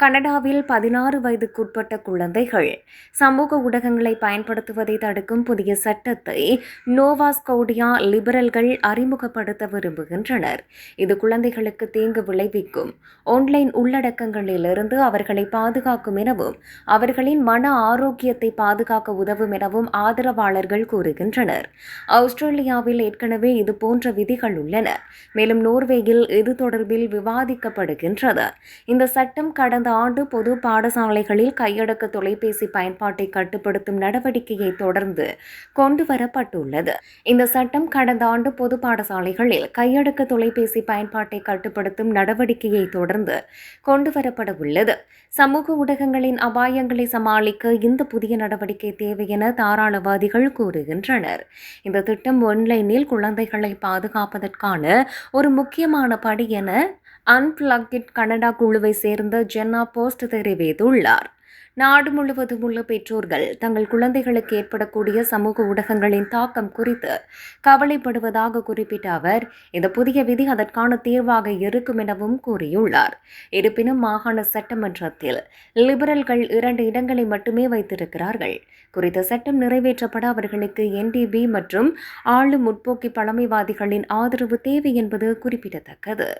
கனடாவில் பதினாறு வயதுக்குட்பட்ட குழந்தைகள் சமூக ஊடகங்களை பயன்படுத்துவதை தடுக்கும் புதிய சட்டத்தை நோவாஸ்கோடியா லிபரல்கள் அறிமுகப்படுத்த விரும்புகின்றனர். இது குழந்தைகளுக்கு தீங்கு விளைவிக்கும். ஆன்லைன் உள்ளடக்கங்களிலிருந்து அவர்களை பாதுகாக்கும் எனவும் அவர்களின் மன ஆரோக்கியத்தை பாதுகாக்க உதவும் எனவும் ஆதரவாளர்கள் கூறுகின்றனர். ஆஸ்திரேலியாவில் ஏற்கனவே இதுபோன்ற விதிகள் உள்ளன. மேலும் நோர்வேயில் இது தொடர்பில் விவாதிக்கப்படுகின்றது. இந்த சட்டம் கடந்த ஆண்டு பொது பாடசாலைகளில் கையடக்க தொலைபேசி பயன்பாட்டை கட்டுப்படுத்தும் நடவடிக்கையை தொடர்ந்து கொண்டுவரப்பட்டுள்ளது. இந்த சட்டம் கடந்த ஆண்டு பொது பாடசாலைகளில் கையடக்க தொலைபேசி பயன்பாட்டை கட்டுப்படுத்தும் நடவடிக்கையை தொடர்ந்து கொண்டுவரப்பட உள்ளது சமூக ஊடகங்களின் அபாயங்களை சமாளிக்க இந்த புதிய நடவடிக்கை தேவை என தாராளவாதிகள் கூறுகின்றனர். இந்த திட்டம் ஒன்லைனில் குழந்தைகளை பாதுகாப்பதற்கான ஒரு முக்கியமான படி என அன்பிளக்கிட் கனடா குழுவை சேர்ந்த ஜென்னா போஸ்ட் தெரிவித்துள்ளார். நாடு முழுவதும் உள்ள பெற்றோர்கள் தங்கள் குழந்தைகளுக்கு ஏற்படக்கூடிய சமூக ஊடகங்களின் தாக்கம் குறித்து கவலைப்படுவதாக குறிப்பிட்ட அவர் இந்த புதிய விதி அதற்கான தீர்வாக இருக்கும் எனவும் கூறியுள்ளார். இருப்பினும் மாகாண சட்டமன்றத்தில் லிபரல்கள் இரண்டு இடங்களை மட்டுமே வைத்திருக்கிறார்கள். குறித்த சட்டம் நிறைவேற்றப்பட அவர்களுக்கு என்டிபி மற்றும் ஆளும் முற்போக்கி பழமைவாதிகளின் ஆதரவு தேவை என்பது குறிப்பிடத்தக்கது.